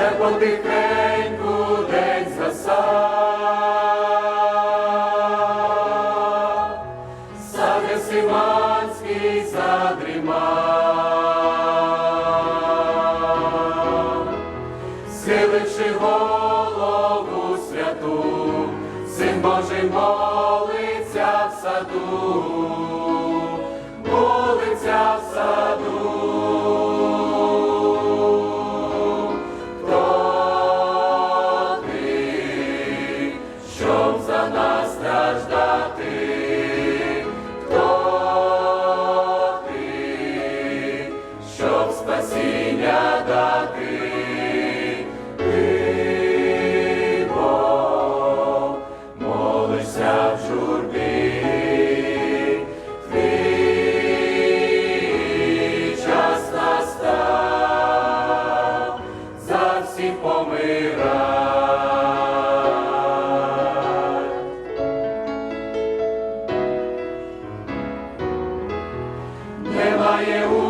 вже потихеньку день засав, сади Симанський задрімав, схиливши голову святу, син Божий молиться в саду. Немає у